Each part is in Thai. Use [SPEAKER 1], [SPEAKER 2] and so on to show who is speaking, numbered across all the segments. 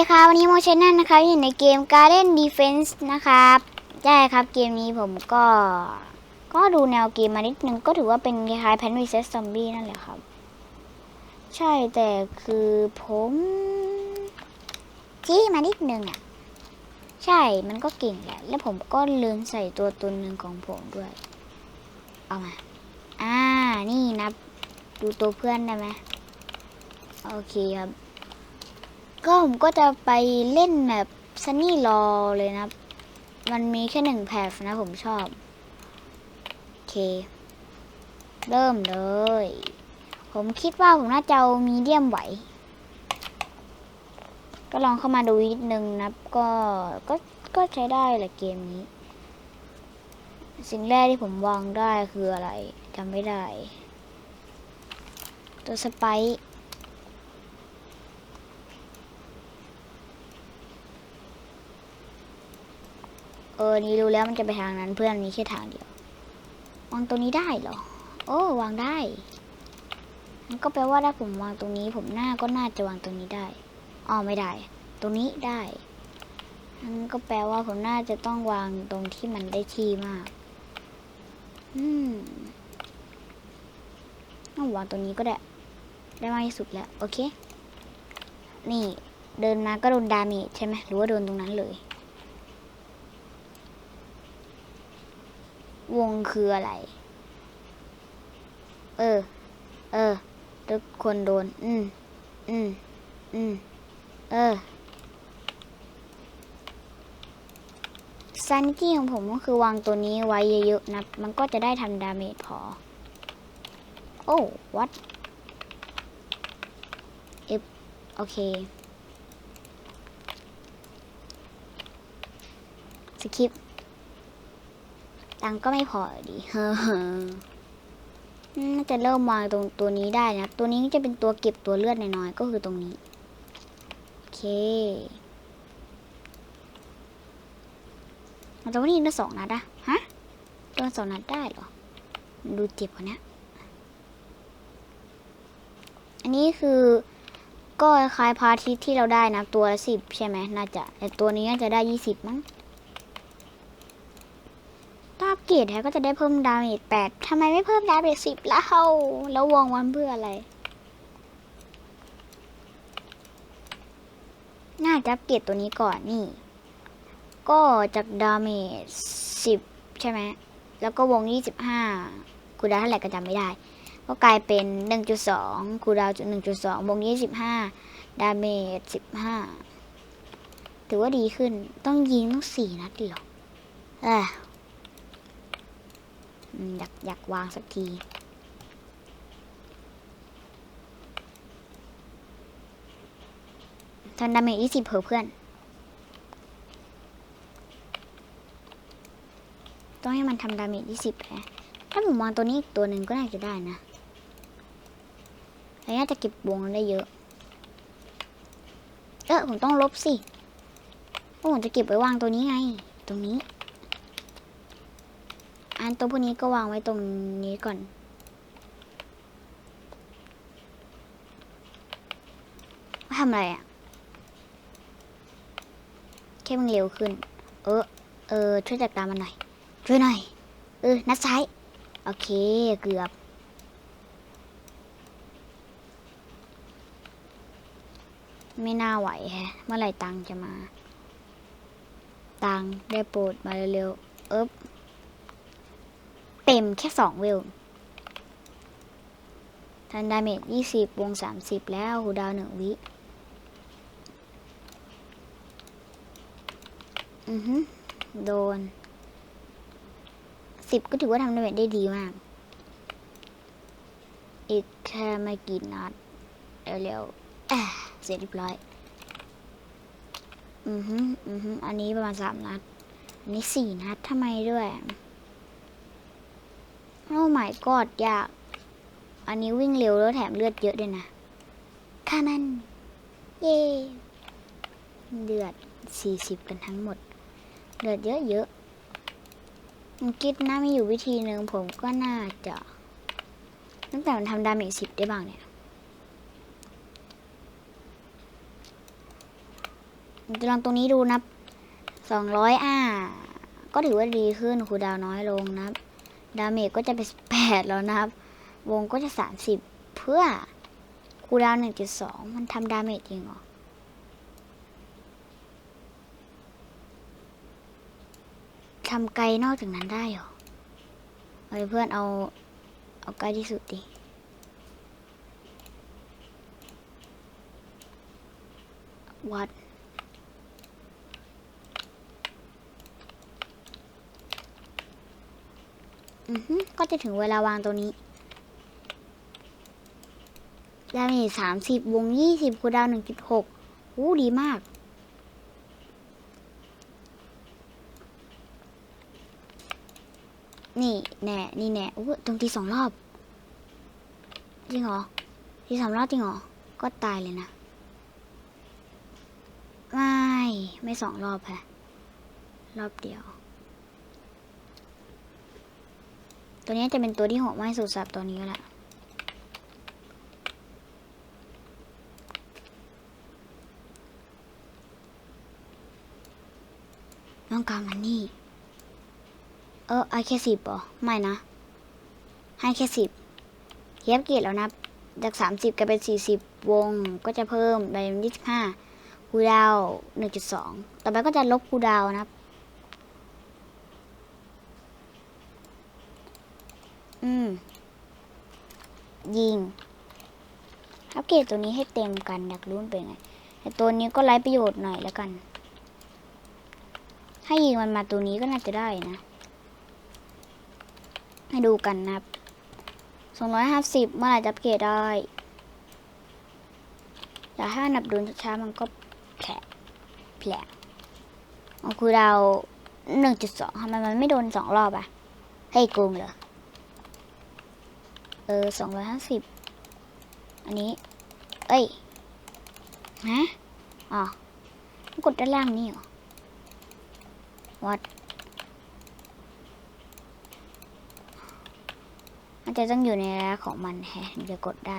[SPEAKER 1] ดีครับวันนี้โมเชนนั่นนะครับอยู่ในเกม Garden Defense นะครับใช่ครับเกมนี้ผมก็ ก็ดูแนวเกมมานิดนึง ก็ถือว่าเป็นคล้ายๆ Plant vs Zombie นั่นแหละครับ ใช่แต่คือผมจี้มานิดนึงอะ ใช่มันก็เก่งแหละ แล้วผมก็ลืมใส่ตัวตนหนึ่งของผมด้วย เอามา อ่านี่นับ ดูตัวเพื่อนได้ไหมโอเคครับ ก็ผมก็จะไปเล่นแบบซันนี่รอเลยนะ มันมีแค่หนึ่งแพฟนะผมชอบ โอเค เริ่มเลย ผมคิดว่าผมน่าจะเอามีเดียมไหว ก็ลองเข้ามาดูนิดนึงนะก็ก็ก็ใช้ได้แหละเกมนี้ สิ่งแรกที่ผมวางได้คืออะไรจำไม่ได้ ตัวสไปค์ ออ นี่รู้แล้วมันจะไปทางนั้นเพื่อนมีแค่ทางเดียว วางตรงนี้ได้เหรอ โอ้ วางได้มันก็แปลว่าถ้าผมวางตรงนี้ ผมหน้าก็น่าจะวางตรงนี้ได้อ๋อไม่ได้ ตรงนี้ได้นั่นก็แปลว่าผมน่าจะต้องวางตรงที่มันได้ที่มาก อืมต้องวางตรงนี้ก็ได้ ได้มากที่สุดแล้ว โอเค นี่ เดินมาก็โดนดาเมจใช่ไหมหรือว่าโดนตรงนั้นเลย วงคืออะไร เออ เออ ทุกคนโดน อืม อืม อืม เออซันกี้ของผมก็คือวางตัวนี้ไว้เยอะๆนะ มันก็จะได้ทำดาเมจพอ โอ้ วัดเอฟโอเค สคริป ตังก็ไม่พอดีเฮ้อน่าจะเริ่มวางตรงตัวนี้ได้นะ ตัวนี้จะเป็นตัวเก็บตัวเลือดน้อยๆก็คือตรงนี้ โอเคแต่ว่านี่โดนสองนัดอะฮะโดนสองนัดได้เหรอ ดูเจ็บกว่านี้อันนี้คือก็คล้ายพาทิตที่เราได้นะ ตัวละสิบใช่ไหมน่าจะ แต่ตัวนี้น่าจะได้ยี่สิบมั้ง ถ้าอัปเกรดแท้ก็จะได้เพิ่มดาเมจแปดทำไมไม่เพิ่มดาเมจสิบแล้ว แล้ววงวันเพื่ออะไร น่าจะอัปเกรดตัวนี้ก่อนนี่ ก็จากดาเมจสิบใช่ไหม แล้วก็วงยี่สิบห้าคูดาวเท่าไหร่ก็จำไม่ได้ ก็กลายเป็นหนึ่งจุดสองคูดาวจุดหนึ่งจุดสองวงยี่สิบห้าดาเมจสิบห้าถือว่าดีขึ้น ต้องยิงต้องสี่นัดดิหรอเออ อยากอยากวางสักที ทันดาเมจยี่สิบเพอเพื่อน ต้องให้มันทำดาเมจยี่สิบแฮะถ้าผมวางตัวนี้อีกตัวหนึ่งก็น่าจะได้นะแล้วน่าจะเก็บวงได้เยอะ เออผมต้องลบสิเพราะผมจะเก็บไว้วางตัวนี้ไง ตรงนี้ อันตัวพวกนี้ก็วางไว้ตรงนี้ก่อน ทำอะไรอะแค่มันเร็วขึ้น เออ เออ ช่วยจัดการมันหน่อย ช่วยหน่อย เออ นัดซ้าย โอเค เกือบ ไม่น่าไหวแฮะ เมื่อไหร่ตังจะมา ตังได้โปรดมาเร็วๆเอ๊บ เต็มแค่สองเวลทันดาเมจยี่สิบวงสามสิบแล้วหูดาวหนึ่งวิอือฮึโดนสิบก็ถือว่าทำดาเมจได้ดีมาก อีกแค่ไม่กี่นัดเร็วๆเสร็จเรียบร้อย อือฮึอือฮึอันนี้ประมาณสามนัด อันนี้สี่นัดทำไมด้วย โอ้ my god ยาก อันนี้วิ่งเร็วแล้วแถมเลือดเยอะด้วยนะค่ามัน เย่เลือด40กันทั้งหมด เลือดเยอะๆผมคิดนะมีอยู่วิธีหนึ่งผมก็น่าจะตั้งแต่มันทำดาเมจสิบได้บ้างเนี่ยจะลองตรงนี้ดูนับสองร้อยอ่า ก็ถือว่าดีขึ้นคูดาวน้อยลงนะ ดาเมจก็จะเป็นแปดแล้วนะครับ วงก็จะสามสิบเพื่อคูดาวหนึ่งจุดสองมันทำดาเมจจริงเหรอทำไกลนอกจากนั้นได้เหรอเฮ้ยเพื่อนเอาเอาใกล้ที่สุดดิวัด อือฮึก็จะถึงเวลาวางตัวนี้ดาเมจสามสิบวงยี่สิบคูดาวหนึ่งจุดหกอู้ดีมาก นี่แน่ นี่แน่อู้ตรงทีสองรอบ จริงเหรอ ทีสามรอบจริงเหรอ ก็ตายเลยนะ ไม่ ไม่สองรอบแฮะรอบเดียว ตัวนี้จะเป็นตัวที่โหดมากที่สุดสับตัวนี้แหละต้องการมันนี่ เออไอแค่สิบเหรอไม่นะ ให้แค่สิบเทียบเกียรแล้วนะ จากสามสิบกลายเป็นสี่สิบวงก็จะเพิ่มเป็นยี่สิบห้าคูดาวหนึ่งจุดสองต่อไปก็จะลบคูดาวน์นะครับ อืม ยิง อัปเกรดตัวนี้ให้เต็มกันอยากรู้มันเป็นไงแต่ตัวนี้ก็ไร้ประโยชน์หน่อยแล้วกัน ให้ยิงมันมาตัวนี้ก็น่าจะได้นะ ให้ดูกันนะครับสองร้อยห้าสิบเมื่อไหร่จะอัปเกรดได้ แต่ถ้านับดูช้ามันก็แผลแผลขอคือเราหนึ่งจุดสองทำไมมันไม่โดนสองรอบอะให้โกงเหรอ ออสองร้อยห้าสิบอันนี้ เอ้ยฮะอ๋อกดด้านล่างนี่เหรอวัดมันจะต้องอยู่ในระยะของมันแฮะจะกดได้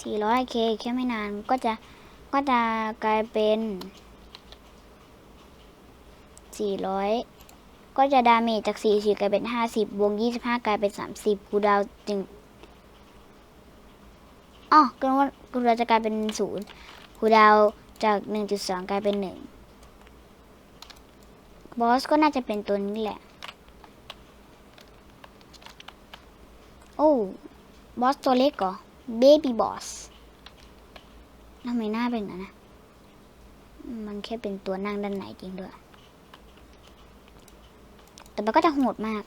[SPEAKER 1] 400k แค่ไม่นานก็จะก็จะกลายเป็น 400 ก็จะดาเมจจาก 40 กลายเป็น 50วง25 กลายเป็น 30กูดาวจึงอ๋อก็ว่ากูดาวจะกลายเป็น0กูดาวจาก 1.2 กลายเป็น 1 บอสก็น่าจะเป็นตัวนี้แหละ โอ้บอสตัวเล็กเหรอเบบี้บอสทำไมหน้าเป็นอย่างนั้นนะ มันแค่เป็นตัวนั่งด้านไหนจริงด้วย แต่มันก็จะโหดมาก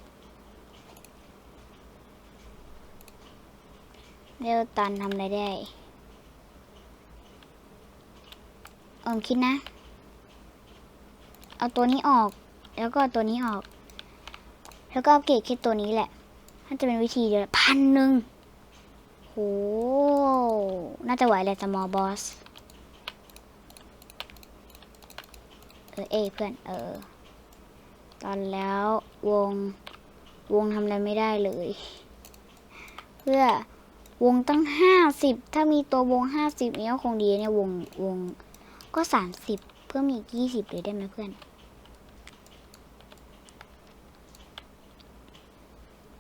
[SPEAKER 1] เรวตันทำอะไรได้เออคิดนะ เอาตัวนี้ออก แล้วก็ตัวนี้ออก แล้วก็อัปเกรดแค่ตัวนี้แหละน่าจะเป็นวิธีเดียวพันหนึ่งโห น่าจะไหวแหละสมอบอส เออ เอเพื่อน เออ ตอนแล้ววงวงทำอะไรไม่ได้เลย เพื่อวงตั้งห้าสิบถ้ามีตัววงห้าสิบนี้ก็คงดีเนี่ยวงวงก็สามสิบเพิ่อมียี่สิบเลยได้ไหมเพื่อน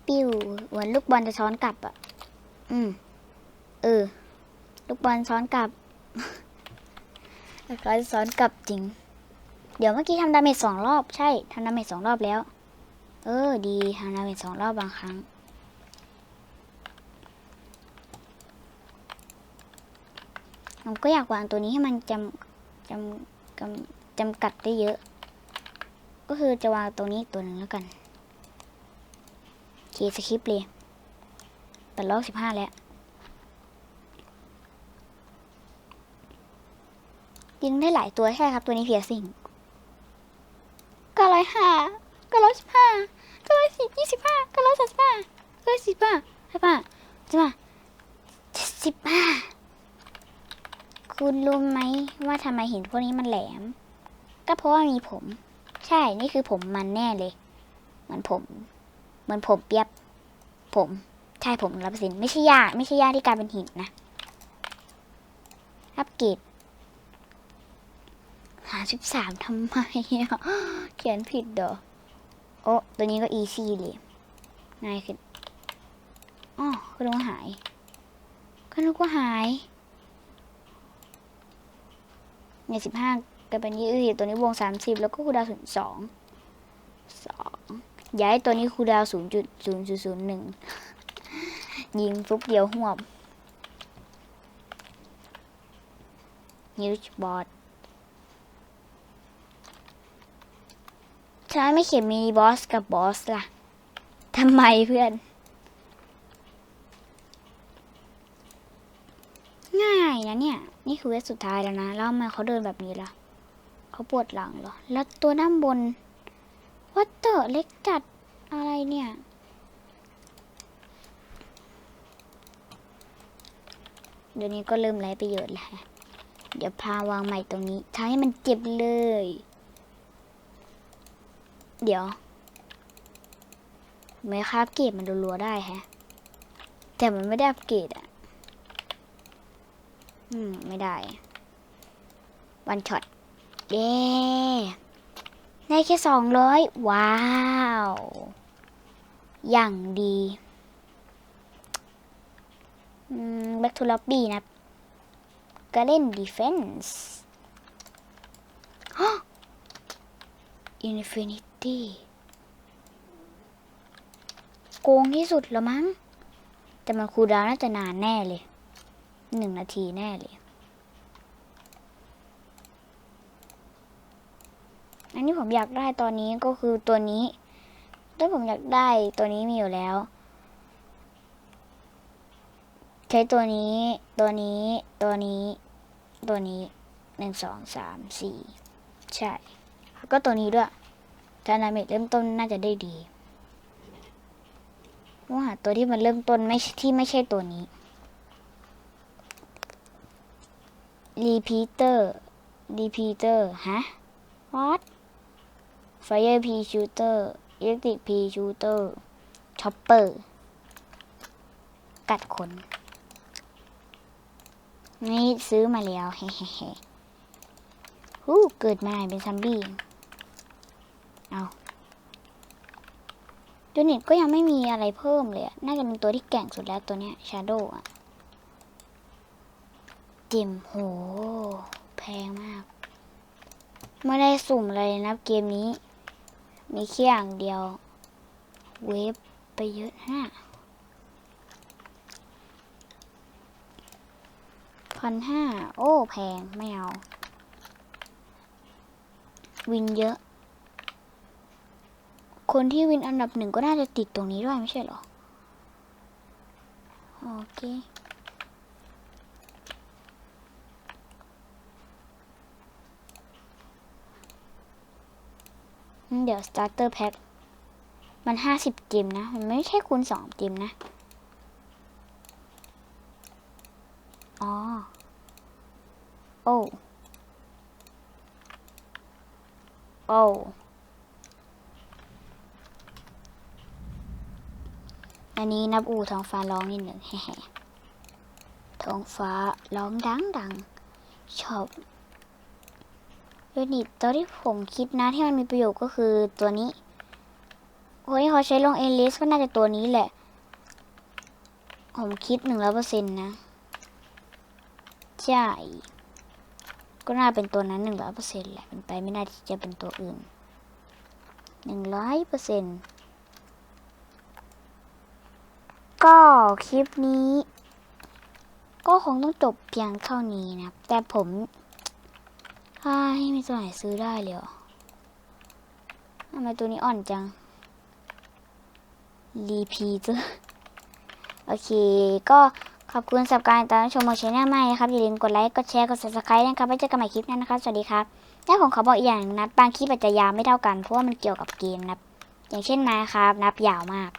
[SPEAKER 1] ปิ้วเหมือนลูกบอลจะช้อนกลับอะ อืม เออ ลูกบอลซ้อนกลับแล้วก็ซ้อนกลับจริง เดี๋ยวเมื่อกี้ทำดาเมจสองรอบใช่ทำดาเมจสองรอบแล้ว เออ ดีทำดาเมจสองรอบบางครั้ง ผมก็อยากวางตัวนี้ให้มันจำจำจำจำกัดได้เยอะ ก็คือจะวางตัวนี้ตัวหนึ่งแล้วกันเคสคริปต์เลยแต่รอบสิบห้าแล้วยิงได้หลายตัวใช่ครับตัวนี้เพียสิง อยห้าเก้าร้อยสิบห้าเก้าร้อยสิบยี่สิบห้าเก้าร้อยสามสิบห้าเก้าร้อยสิบห้าใช่ปะใช่ปะเจ็ดสิบห้าคุณรู้ไหมว่าทำไมหินพวกนี้มันแหลม ก็เพราะว่ามีผม ใช่นี่คือผมมันแน่เลยเหมือนผมเหมือนผมเปียบ ผมใช่ผมร้อยเปร์เซ็นไม่ใช่ยาไม่ใช่ยาที่กลายเป็นหินนะอัปเกรด สิบสามทำไมอะเขียนผิดเด้อโอ้ตัวนี้ก็อีซี่เลยง่ายขึ้นอ๋อก็นึกว่าหาย ก็นึกว่าหายเนี่ยสิบห้าก็เป็นยี่สิบตัวนี้วงสามสิบแล้วก็คูดาวศูนย์สองสองย้ายตัวนี้คูดาวศูนย์จุดศูนย์ศูนย์หนึ่งยิงฟุบเดียวหวบฮิวจ์บอด ทำไมไม่เขียนมินิบอสกับบอสล่ะทำไมเพื่อน ง่ายนะเนี่ย นี่คือเวสุดท้ายแล้วนะ แล้วทำไมเขาเดินแบบนี้ล่ะ เขาปวดหลังเหรอ แล้วตัวด้านบน วัตเตอร์เล็กจัดอะไรเนี่ยเดี๋ยวนี้ก็เริ่มไร้ประโยชน์แล้ว เดี๋ยวพาวางใหม่ตรงนี้ทำให้มันเจ็บเลย เดี๋ยวไม่คราบเกรดมันรัวๆได้แฮะ แต่มันไม่ได้อัปเกรดอะอืม ไม่ได้ วันช็อต เย้ได้แค่สองร้อยว้าว อย่างดีอืม back to lobby นะก็เล่น defense infinity โกงที่สุดแล้วมั้ง แต่มันคูลดาวน่าจะนานแน่เลย หนึ่งนาทีแน่เลย อันนี้ผมอยากได้ตอนนี้ก็คือตัวนี้ถ้าผมอยากได้ตัวนี้มีอยู่แล้ว ใช้ตัวนี้ ตัวนี้ ตัวนี้ ตัวนี้หนึ่งสองสามสี่ใช่แล้วก็ตัวนี้ด้วย ถ้านาเมจเริ่มต้นน่าจะได้ดีว่าตัวที่มันเริ่มต้นไม่ที่ไม่ใช่ตัวนี้ repeater repeater ฮะ what fire p shooter electric p shooter chopper กัดคนนี่ซื้อมาแล้วเฮ้เฮ้เฮ้ฮู้เกิดมาเป็นซัมบี้ เอายูนิตก็ยังไม่มีอะไรเพิ่มเลย น่าจะเป็นตัวที่แก่งสุดแล้วตัวเนี้ย Shadow อะจิมโห แพงมาก ไม่ได้สุ่มอะไรนะเกมนี้ มีแค่อย่างเดียว เวฟไปเยอะฮะพันห้า โอ้ แพง ไม่เอา วินเยอะ คนที่วินอันดับหนึ่งก็น่าจะติดตรงนี้ด้วยไม่ใช่หรอ โอเค เดี๋ยว starter pack มันห้าสิบจิมนะ มันไม่ใช่คูณสองจิมนะ อ๋อ โอ้ โอ้ อันนี้นับอูท้องฟ้าร้องนิดหนึ่งแฮ่ท้องฟ้าร้องดังดังชอบยูนิตตัวที่ผมคิดนะที่มันมีประโยชน์ก็คือตัวนี้โอ้ยเขาใช้ลงเอลิสก็น่าจะตัวนี้แหละ ผมคิดหนึ่งร้อยเปอร์เซ็นต์นะใช่ก็น่าเป็นตัวนั้นหนึ่งร้อยเปอร์เซ็นต์แหละเป็นไปไม่น่าที่จะเป็นตัวอื่นหนึ่งร้อยเปอร์เซ็นต์ ก็คลิปนี้ ก็คงต้องจบเพียงเท่านี้นะ แต่ผมอ้ายไม่มีตัวไหนซื้อได้เลยทำไมตัวนี้อ่อนจัง รีพีเจอโอเค ก็ขอบคุณสำหรับการติดตามชมโมชแนลใหม่นะครับ อย่าลืมกดไลค์ กดแชร์ กด subscribe นะครับ ไว้เจอกันใหม่คลิปหน้านะครับ สวัสดีครับและผมขอบอกอีกอย่างนึ่งนะบางคลิปอาจจะยาวไม่เท่ากัน เพราะว่ามันเกี่ยวกับเกมนะ อย่างเช่นนะครับ นับยาวมาก